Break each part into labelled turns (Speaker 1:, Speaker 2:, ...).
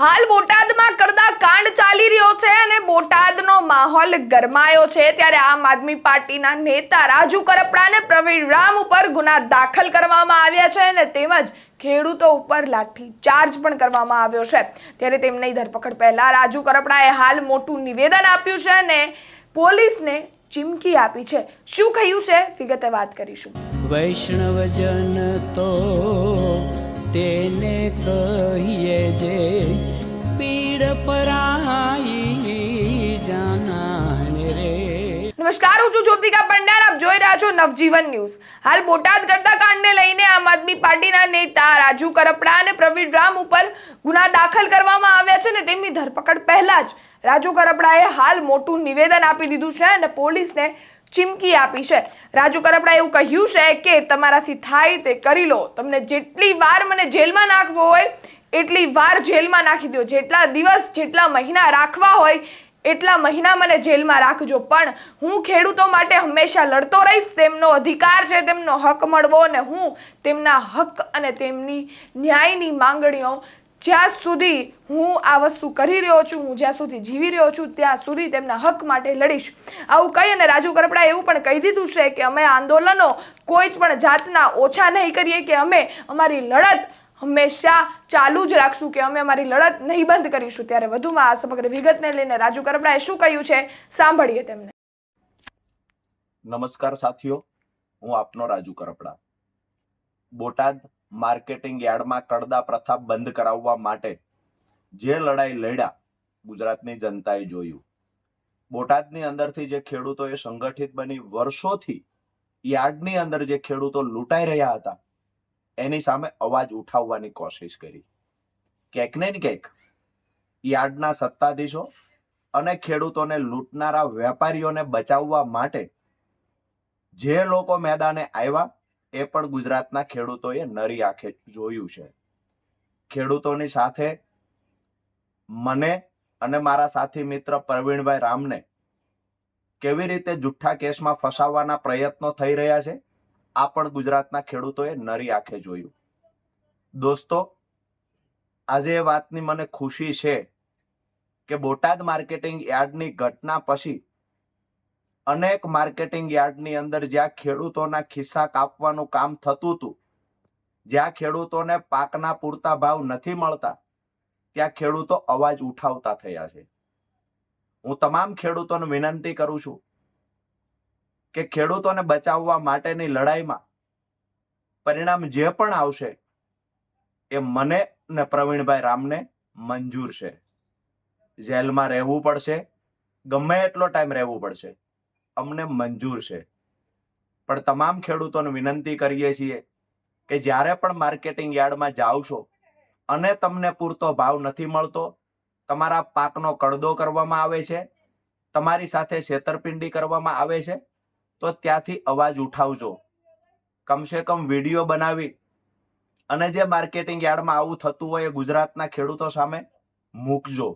Speaker 1: હાલ બોટાદમાં કરતા કાંડ ચાલી રહ્યો છે અને બોટાદનો માહોલ ગરમાયો છે. ત્યારે આમ આદમી પાર્ટીના નેતા રાજુ કરપડાને પ્રવીણ રામ ઉપર ગુના દાખલ કરવામાં આવ્યા છે અને તેમજ ખેડૂતો ઉપર લાઠી ચાર્જ પણ કરવામાં આવ્યો છે. ત્યારે તેમની ધરપકડ પહેલા રાજુ કરપડાએ હાલ મોટું નિવેદન આપ્યું છે અને પોલીસને ચીમકી આપી છે. શું કહ્યું છે? વિગતે વાત કરીશું.
Speaker 2: વૈષ્ણવજન તો તેને કહીએ જે પીડ પરાઈ જાનાને રે.
Speaker 1: નમસ્કાર, હું છું જ્યોતિકા પંડ્યા આપ જોઈ રહ્યા છો નવજીવન ન્યૂઝ. હાલ બોટાદ કરતા કાંડને લઈને આમ આદમી પાર્ટીના નેતા રાજુ કરપડા અને પ્રવીણ રામ ઉપર ગુના દાખલ કરવામાં આવ્યા છે ને તેમની ધરપકડ પહેલા જ રાજુ કરપડાએ હાલ મોટું નિવેદન આપી દીધું છે અને પોલીસને ચીમકી આપી છે. રાજુ કરપડા એવું કહ્યું છે કે તમારાથી થાય તે કરી લો. તમને જેટલી વાર મને જેલમાં નાખવો હોય, એટલી વાર જેલમાં નાખી દો. જેટલા દિવસ, જેટલા મહિના રાખવા હોય, એટલા મહિના મને જેલમાં રાખજો. પણ હું ખેડૂતો માટે હંમેશા લડતો રહીશ. તેમનો અધિકાર છે, તેમનો હક મળવો અને હું તેમના હક અને તેમની ન્યાયની માંગણીઓ જ્યાં સુધી હું આ વસ્તુ કરી રહ્યો છું, હું જ્યાં સુધી જીવી રહ્યો છું, ત્યાં સુધી તેમના હક માટે લડીશ. આવું કહી અને રાજુ કરપડાએ એવું પણ કહી દીધું છે કે અમે આંદોલનો કોઈ જ પણ જાતના ઓછા નહીં કરીએ કે અમે અમારી લડત હંમેશા ચાલુ જ રાખશું, કે અમે અમારી લડત નહીં બંધ કરીશું. ત્યારે વધુમાં આ સમગ્ર વિગતને લઈને રાજુ કરપડાએ શું કહ્યું છે, સાંભળીએ તેમને.
Speaker 3: નમસ્કાર, સાથીઓ. હું આપનો રાજુ કરપડા બોટાદ માર્કેટિંગ યાર્ડમાં કડદા પ્રથા બંધ કરાવવા માટે જે લડાઈ લડ્યા, ગુજરાતની જનતાએ જોયું. બોટાદની અંદરથી જે ખેડૂતોએ સંગઠિત બની વર્ષોથી યાર્ડની અંદર જે ખેડૂતો લૂંટાઈ રહ્યા હતા, એની સામે અવાજ ઉઠાવવાની કોશિશ કરી. ક્યાંક ને ક્યાંક યાર્ડના સત્તાધીશો અને ખેડૂતોને લૂંટનારા વેપારીઓને બચાવવા માટે જે લોકો મેદાને આવ્યા એ પણ ગુજરાતના ખેડૂતોએ નરી આંખે જોયું છે. ખેડૂતોની સાથે મને અને મારા સાથી મિત્ર પ્રવીણભાઈ રામને કેવી રીતે જુઠ્ઠા કેસમાં ફસાવવાના પ્રયત્નો થઈ રહ્યા છે, આ પણ ગુજરાતના ખેડૂતોએ નરી આંખે જોયું. દોસ્તો, આજે એ વાતની મને ખુશી છે કે બોટાદ માર્કેટિંગ યાર્ડની ઘટના પછી અનેક માર્કેટિંગ યાર્ડની અંદર જ્યાં ખેડૂતોના ખિસ્સા કાપવાનું કામ થતું હતું, જ્યાં ખેડૂતોને પાકના પૂરતા ભાવ નથી મળતા, ત્યાં ખેડૂતો અવાજ ઉઠાવતા થયા છે. હું તમામ ખેડૂતોને વિનંતી કરું છું કે ખેડૂતોને બચાવવા માટેની લડાઈમાં પરિણામ જે પણ આવશે એ મને ને પ્રવીણભાઈ રામને મંજૂર છે. જેલમાં રહેવું પડશે, ગમે એટલો ટાઈમ રહેવું પડશે. અમને મંજૂર છે. પણ તમામ ખેડૂતોને વિનંતી કરીએ છીએ કે જ્યારે પણ માર્કેટિંગ યાર્ડમાં જાઓ છો અને તમને પૂરતો ભાવ નથી મળતો, તમારા પાકનો કડદો કરવામાં આવે છે, તમારી સાથે છેતરપિંડી કરવામાં આવે છે, તો ત્યાંથી અવાજ ઉઠાવજો. કમસે કમ વીડિયો બનાવી અને જે માર્કેટિંગ યાર્ડમાં આવું થતું હોય એ ગુજરાતના ખેડૂતો સામે મૂકજો.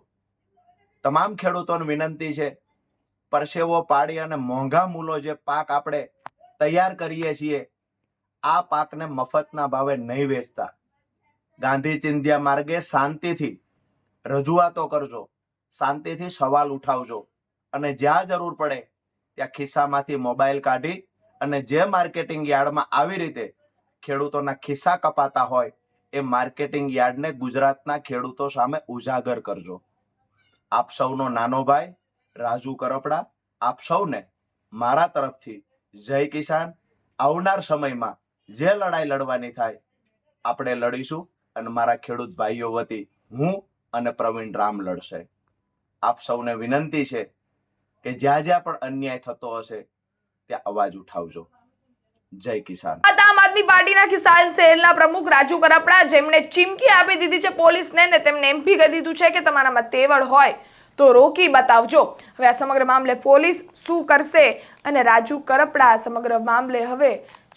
Speaker 3: તમામ ખેડૂતોને વિનંતી છે પરસેવો પાડી અને મોંઘા મૂલો જે પાક આપણે તૈયાર કરીએ છીએ, આ પાકને મફતના ભાવે નહીં વેચતા. ગાંધી ચિંધ્યા માર્ગે શાંતિથી રજૂઆતો કરજો, શાંતિથી સવાલ ઉઠાવજો અને જ્યાં જરૂર પડે ત્યાં ખિસ્સામાંથી મોબાઈલ કાઢી અને જે માર્કેટિંગ યાર્ડમાં આવી રીતે ખેડૂતોના ખિસ્સા કપાતા હોય, એ માર્કેટિંગ યાર્ડને ગુજરાતના ખેડૂતો સામે ઉજાગર કરજો. આપ સૌનો નાનો ભાઈ રાજુ કરપડા, આપ સૌને મારા તરફથી જય કિસાન. આવનાર સમયમાં જે લડાઈ લડવાની થાય, આપણે લડીશું અને મારા ખેડૂત ભાઈઓ વતી હું અને પ્રવીણ રામ લડશે. આપ સૌને વિનંતી છે કે જ્યાં જ્યાં પણ અન્યાય થતો હશે, ત્યાં અવાજ ઉઠાવજો. જય કિસાન.
Speaker 1: આમ આદમી પાર્ટીના કિસાન સેલના પ્રમુખ રાજુ કરપડા, જેમણે ચીમકી આપી દીધી છે પોલીસને ને તેમને એમ ભી કહી દીધું છે કે તમારામાં તેવડ હોય. તો રોકી બતાવજો. હવે આ સમગ્ર મામલે પોલીસ શું કરશે અને રાજુ કરપડા સમગ્ર મામલે હવે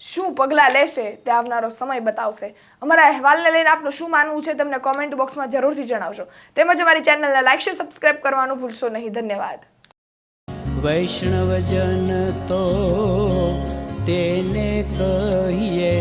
Speaker 1: શું પગલાં લેશે તે આવનારો સમય બતાવશે. અમારા અહેવાલને લઈને આપનું શું માનવું છે તમને કોમેન્ટ બોક્સમાં જરૂરથી જણાવજો. તેમજ અમારી ચેનલને લાઇક શેર સબસ્ક્રાઇબ કરવાનું ભૂલશો નહીં. ધન્યવાદ.
Speaker 2: વૈષ્ણવજન તો તેને કહીએ